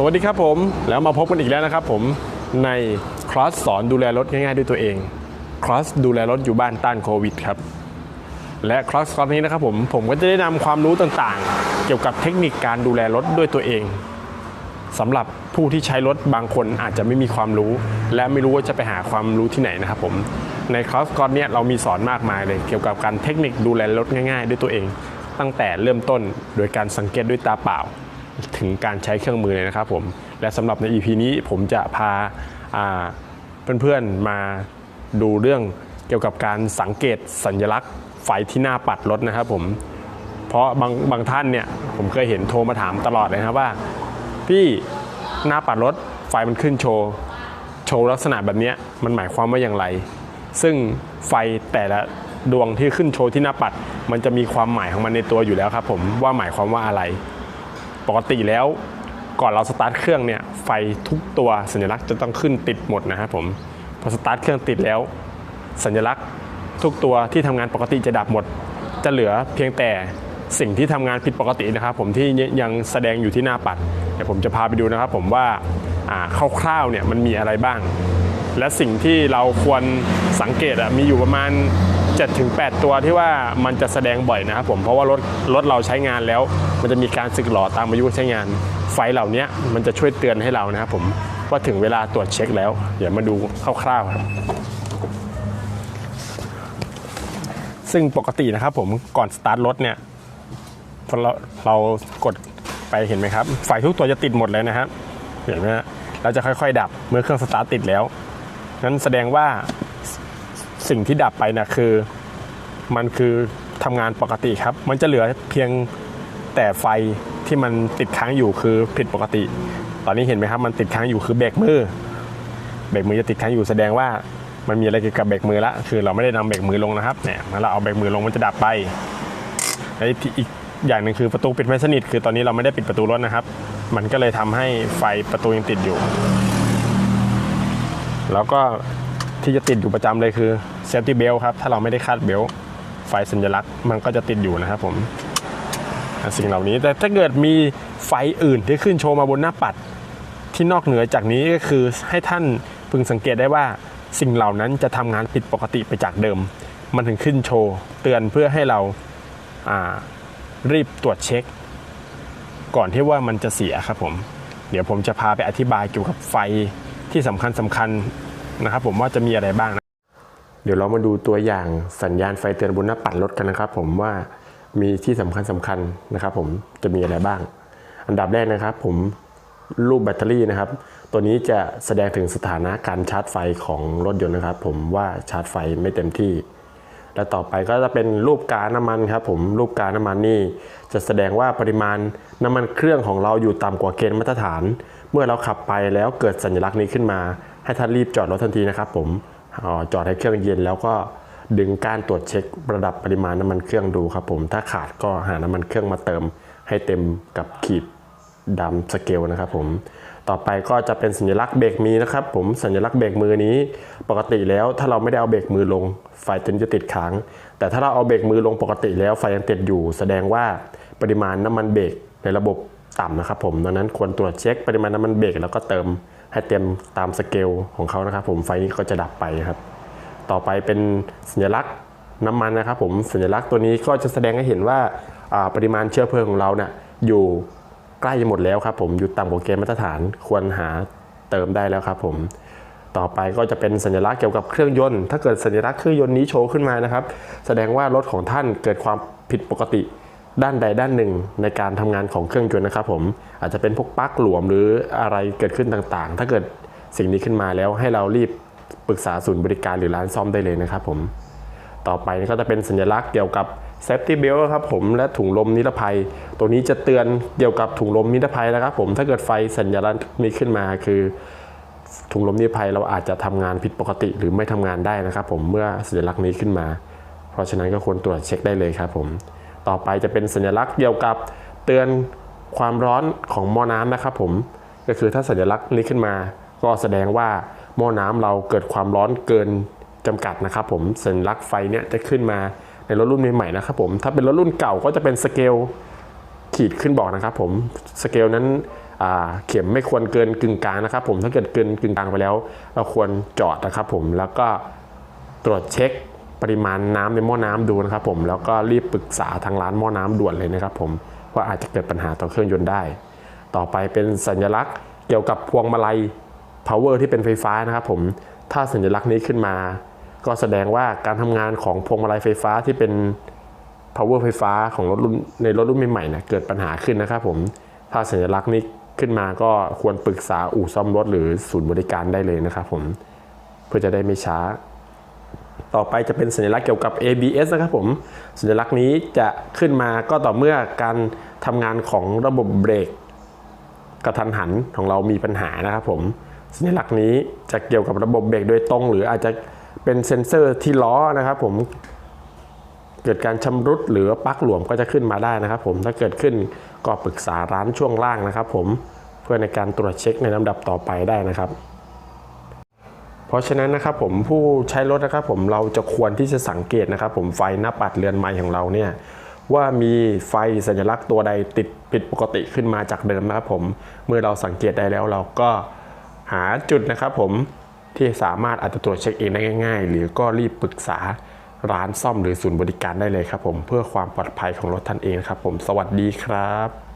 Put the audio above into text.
สวัสดีครับผม แล้วมาพบกันอีกแล้วนะครับผมในคลาสสอนดูแลรถง่ายๆด้วยตัวเองคลาสดูแลรถอยู่บ้านต้านโควิดครับ และคลาสคลาสนี้นะครับผมผมก็จะได้นำความรู้ต่างๆ เกี่ยวกับเทคนิคการดูแลรถด้วยตัวเองสำหรับผู้ที่ใช้รถบางคนอาจจะไม่มีความรู้ และไม่รู้ว่าจะไปหาความรู้ที่ไหนนะครับผมในคลาสคลาสนี้เรามีสอนมากมายเลย เกี่ยวกับการเทคนิคดูแลรถง่าย ๆ ด้วยตัวเอง ตั้งแต่เริ่มต้นโดยการสังเกตด้วยตาเปล่า ถึงการใช้เครื่องมือเลยนะครับผม และสำหรับใน EP นี้ผมจะพาาเพื่อนๆมาดูเรื่องเกี่ยวกับการสังเกตสัญลักษณ์ไฟที่หน้าปัดรถนะครับผม เพราะบางบางท่านเนี่ยผมเคยเห็นโทรมาถามตลอดเลยครับว่า พี่หน้าปัดรถไฟมันขึ้นโชว์โชว์ลักษณะแบบนี้มันหมายความว่าอย่างไร ซึ่งไฟแต่ละดวงที่ขึ้นโชว์ที่หน้าปัด มันจะมีความหมายของมันในตัวอยู่แล้วครับผมว่าหมายความว่าอะไร ปกติแล้ว ก่อนเราสตาร์ทเครื่องเนี่ยไฟทุกตัวสัญลักษณ์จะต้องขึ้นติดหมดนะครับผมพอสตาร์ทเครื่องติดแล้ว สัญลักษณ์ทุกตัวที่ทำงานปกติจะดับหมด จะเหลือเพียงแต่สิ่งที่ทำงานผิดปกตินะครับ ผมที่ยังแสดงอยู่ที่หน้าปัดเดี๋ยวผมจะพาไปดูนะครับ ผมว่าคร่าวๆเนี่ยมันมีอะไรบ้าง และสิ่งที่เราควรสังเกตอะมีอยู่ประมาณ 7-8 ตัวที่ว่ามันจะแสดงบ่อยนะครับผมเพราะว่ารถรถเราใช้งานแล้ว มันจะมีการสึกหลอตามอายุใช้งาน ไฟเหล่านี้มันจะช่วยเตือนให้เรานะครับผมว่าถึงเวลาตรวจเช็คแล้ว เดี๋ยวมาดูคร่าวๆครับซึ่งปกตินะครับผมก่อนสตาร์ทรถเนี่ยพอเราเรากดไปเห็นไหมครับไฟทุกตัวจะติดหมดเลยนะครับเห็นไหมฮะแล้วจะค่อยๆ ดับเมื่อเครื่องสตาร์ทติดแล้วนั้นแสดงว่า สิ่งที่ดับไปนะคือ มันคือทำงานปกติครับ มันจะเหลือเพียงแต่ไฟที่มันติดค้างอยู่คือผิดปกติ ตอนนี้เห็นไหมครับ มันติดค้างอยู่คือเบรกมือเบรกมือจะติดค้างอยู่แสดงว่ามันมีอะไรเกี่ยวกับเบรกมือละคือเราไม่ได้นำเบรกมือลงนะครับเนี่ยเมื่อเราเอาเบรกมือลงมันจะดับไปและอีกอย่างหนึ่งคือประตูปิดไม่สนิท คือตอนนี้เราไม่ได้ปิดประตูรถนะครับ มันก็เลยทำให้ไฟประตูยังติดอยู่ แล้วก็ ที่จะติดอยู่ประจำเลยคือเซฟตี้เบลครับ ถ้าเราไม่ได้คาดเบลไฟสัญลักษณ์มันก็จะติดอยู่นะครับผมสิ่งเหล่านี้ แต่ถ้าเกิดมีไฟอื่นที่ขึ้นโชว์มาบนหน้าปัด ที่นอกเหนือจากนี้ก็คือให้ท่านพึงสังเกตได้ว่าสิ่งเหล่านั้นจะทำงานผิดปกติไปจากเดิม มันถึงขึ้นโชว์เตือนเพื่อให้เราารีบตรวจเช็ค ก่อนที่ว่ามันจะเสียครับผม เดี๋ยวผมจะพาไปอธิบายเกี่ยวกับไฟที่สำคัญสำคัญ นะครับผมว่าจะมีอะไรบ้างนะเดี๋ยวเรามาดูตัวอย่างสัญญาณไฟเตือนบนหน้าปัดรถกันนะครับ ผมว่ามีที่สำคัญสำคัญนะครับ ผมจะมีอะไรบ้าง อันดับแรกนะครับ ผมรูปแบตเตอรี่นะครับ ตัวนี้จะแสดงถึงสถานะการชาร์จไฟของรถยนต์นะครับ ผมว่าชาร์จไฟไม่เต็มที่ และต่อไปก็จะเป็นรูปกาน้ำมันครับ ผมรูปกาน้ำมันนี่จะแสดงว่าปริมาณน้ำมันเครื่องของเราอยู่ต่ำกว่าเกณฑ์มาตรฐาน เมื่อเราขับไปแล้วเกิดสัญลักษณ์นี้ขึ้นมา ให้ท่านรีบจอดรถทันทีนะครับผมอ่าจอดให้เครื่องเย็นแล้วก็ดึงกานตรวจเช็คระดับปริมาณน้ำมันเครื่องดูครับผมถ้าขาดก็หาน้ำมันเครื่องมาเติม ให้เต็มกับขีดดำสเกลนะครับผมต่อไปก็จะเป็นสัญลักษณ์เบรกมือนะครับ ผมสัญลักษณ์เบรกมือนี้ ปกติแล้วถ้าเราไม่ได้เอาเบรกมือลง ไฟตัวนี้จะติดค้าง แต่ถ้าเราเอาเบรกมือลงปกติแล้วไฟยังติดอยู่ แสดงว่าปริมาณน้ำมันเบรกในระบบต่ำนะครับผมดังนั้นควรตรวจเช็คปริมาณน้ำมันเบรกแล้วก็เติม ให้เต็มตามสเกลของเขานะครับ ผมไฟนี้ก็จะดับไปครับ ต่อไปเป็นสัญลักษณ์น้ำมันนะครับ ผมสัญลักษณ์ตัวนี้ก็จะแสดงให้เห็นว่าปริมาณเชื้อเพลิงของเราเนี่ยอยู่ใกล้จะหมดแล้วครับ ผมอยู่ต่ำกว่าเกณฑ์มาตรฐานควรหาเติมได้แล้วครับผมต่อไปก็จะเป็นสัญลักษณ์เกี่ยวกับเครื่องยนต์ ถ้าเกิดสัญลักษณ์เครื่องยนต์นี้โชว์ขึ้นมานะครับ แสดงว่ารถของท่านเกิดความผิดปกติ ด้านใดด้านหนึ่งในการทำงานของเครื่องยนต์นะครับผมอาจจะเป็นพวกปลั๊กหลวมหรืออะไรเกิดขึ้นต่างๆ ถ้าเกิดสิ่งนี้ขึ้นมาแล้วให้เรารีบปรึกษาศูนย์บริการหรือร้านซ่อมได้เลยนะครับผมต่อไปก็จะเป็นสัญลักษณ์เกี่ยวกับ safety belt ครับผมและถุงลมนิรภัย ตัวนี้จะเตือนเกี่ยวกับถุงลมนิรภัยนะครับผมถ้าเกิดไฟสัญลักษณ์มีขึ้นมาคือถุงลมนิรภัยเราอาจจะทำงานผิดปกติ หรือไม่ทำงานได้นะครับผมเมื่อสัญลักษณ์นี้ขึ้นมา เพราะฉะนั้นก็ควรตรวจเช็คได้เลยครับผม ต่อไปจะเป็นสัญลักษณ์เกี่ยวกับเตือนความร้อนของหม้อน้ำนะครับผมก็คือถ้าสัญลักษณ์นี้ขึ้นมา ก็แสดงว่าหม้อน้ำเราเกิดความร้อนเกินจำกัดนะครับผมสัญลักษณ์ไฟเนี่ยจะขึ้นมาในรถรุ่นใหม่ๆนะครับผมถ้าเป็นรถรุ่นเก่าก็จะเป็นสเกลขีดขึ้นบอกนะครับผมสเกลนั้นเข็มไม่ควรเกินกึ่งกลางนะครับผมถ้าเกิดเกินกึ่งกลางไปแล้ว เราควรจอดนะครับผมแล้วก็ตรวจเช็ค ปริมาณน้ำในหม้อน้ำดูนะครับผมแล้วก็รีบปรึกษาทางร้านหม้อน้ำด่วนเลยนะครับผมว่าอาจจะเกิดปัญหาต่อเครื่องยนต์ได้ ต่อไปเป็นสัญลักษณ์เกี่ยวกับพวงมาลัย power ที่เป็นไฟฟ้านะครับผมถ้าสัญลักษณ์นี้ขึ้นมา ก็แสดงว่าการทำงานของพวงมาลัยไฟฟ้าที่เป็น power ไฟฟ้าของรถรุ่นในรถรุ่นใหม่ๆนี่ยเกิดปัญหาขึ้นนะครับผมถ้าสัญลักษณ์นี้ขึ้นมาก็ควรปรึกษาอู่ซ่อมรถหรือศูนย์บริการได้เลยนะครับผมเพื่อจะได้ไม่ช้า ต่อไปจะเป็นสัญลักษณ์เกี่ยวกับ ABS นะครับผม สัญลักษณ์นี้จะขึ้นมาก็ต่อเมื่อการทำงานของระบบเบรกกระทันหันของเรามีปัญหานะครับผม สัญลักษณ์นี้จะเกี่ยวกับระบบเบรกโดยตรง หรืออาจจะเป็นเซ็นเซอร์ที่ล้อนะครับผม เกิดการชำรุดหรือปลั๊กหลวมก็จะขึ้นมาได้นะครับผม ถ้าเกิดขึ้นก็ปรึกษาร้านช่วงล่างนะครับผม เพื่อในการตรวจเช็คในลำดับต่อไปได้นะครับ เพราะฉะนั้นนะครับผมผู้ใช้รถนะครับผมเราจะควรที่จะสังเกตนะครับผมไฟหน้าปัดเรือนไม้ของเราเนี่ยว่ามีไฟสัญลักษณ์ตัวใดติดผิดปกติขึ้นมาจากเดิมนะครับผมเมื่อเราสังเกตได้แล้วเราก็หาจุดนะครับผมที่สามารถอาจจะตรวจเช็คเองได้ง่ายๆ หรือก็รีบปรึกษาร้านซ่อมหรือศูนย์บริการได้เลยครับผมเพื่อความปลอดภัยของรถท่านเองครับผมสวัสดีครับ